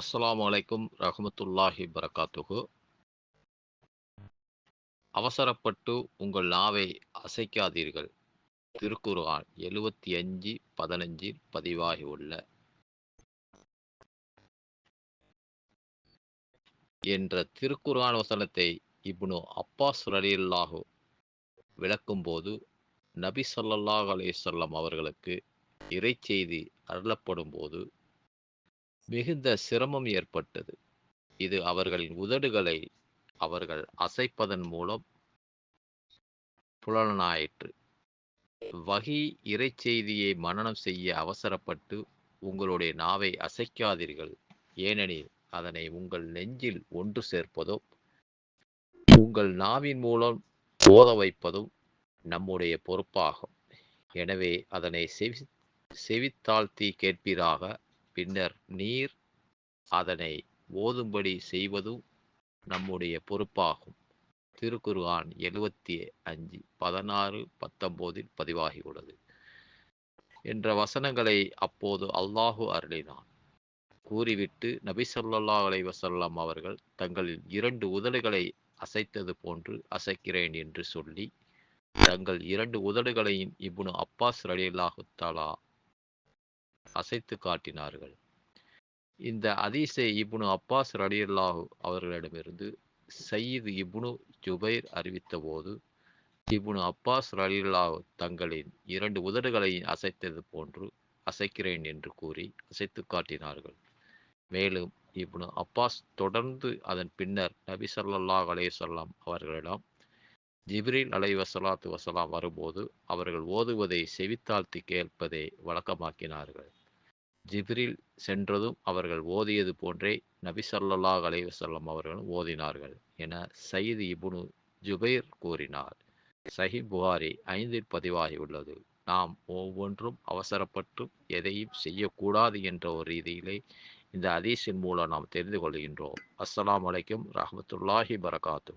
அஸ்லாம் வலைக்கும் ரஹமத்துல்லாஹி பரகாத்துகு அவசரப்பட்டு உங்கள் நாவை அசைக்காதீர்கள். திருக்குர்ஆன் எழுவத்தி அஞ்சு பதினஞ்சில் பதிவாகி உள்ள. என்ற திருக்குர்ஆன் வசனத்தை இப்னு அப்பாஸ் ரலியல்லாஹு விளக்கும்போது நபி சொல்லல்லாஹ் அலைஹி வஸல்லம் அவர்களுக்கு இறைச்செய்தி அருளப்படும் போது மிகுந்த சிரமம் ஏற்பட்டது. இது அவர்களின் உதடுகளை அவர்கள் அசைப்பதன் மூலம் புலனாயிற்று. வகி இறைச்செய்தியை மனனம் செய்ய அவசரப்பட்டு உங்களுடைய நாவை அசைக்காதீர்கள். ஏனெனில் அதனை உங்கள் நெஞ்சில் ஒன்று சேர்ப்பதும் உங்கள் நாவின் மூலம் போத வைப்பதும் நம்முடைய பொறுப்பாகும். எனவே அதனை செவி செவித்தாழ்த்தி கேட்பீராக. பின்னர் நீர் அதனை ஓதும்படி செய்வதும் நம்முடைய பொறுப்பாகும். திருக்குர்ஆன் எழுவத்தி அஞ்சு பதினாறு பத்தொம்போதில் பதிவாகியுள்ளது. என்ற வசனங்களை அப்போது அல்லாஹு அருளினான். கூறிவிட்டு நபி சொல்லல்லா அலைஹி அவர்கள் தங்களில் இரண்டு உதடுகளை அசைத்தது போன்று அசைக்கிறேன் என்று சொல்லி தங்கள் இரண்டு உதடுகளையும் இப்னு அப்பாஸ் ரலியல்லாஹு தஆலா அசைத்து காட்டினார்கள். இந்த அதிசை இப்னு அப்பாஸ் ரடியல்லாஹு அவர்களிடமிருந்து சயீது இப்னு ஜுபைர் அறிவித்த போது இப்னு அப்பாஸ் ரலியல்லாஹு தங்களின் இரண்டு உதடுகளை அசைத்தது போன்று அசைக்கிறேன் என்று கூறி அசைத்து காட்டினார்கள். மேலும் இப்னு அப்பாஸ் தொடர்ந்து அதன் பின்னர் நபி ஸல்லல்லாஹு அலேசல்லாம் அவர்களிடம் ஜிப்ரீல் அலை வசலாத்து வசலாம் வரும்போது அவர்கள் ஓதுவதை செவித்தாழ்த்தி கேட்பதை வழக்கமாக்கினார்கள். ஜிப்ரில் சென்றதும் அவர்கள் ஓதியது போன்றே நபி அலை வசல்லாம் அவர்களும் ஓதினார்கள் என சயீது இபுனு ஜுபைர் கூறினார். சஹி புகாரி ஐந்தில் பதிவாகியுள்ளது. நாம் ஒவ்வொன்றும் அவசரப்பட்டு எதையும் செய்யக்கூடாது என்ற ஒரு ரீதியிலே இந்த அதீஸின் மூலம் நாம் தெரிந்து கொள்கின்றோம். அஸ்லாம் அலைக்கும் ரஹமத்துல்லாஹி பரகாத்து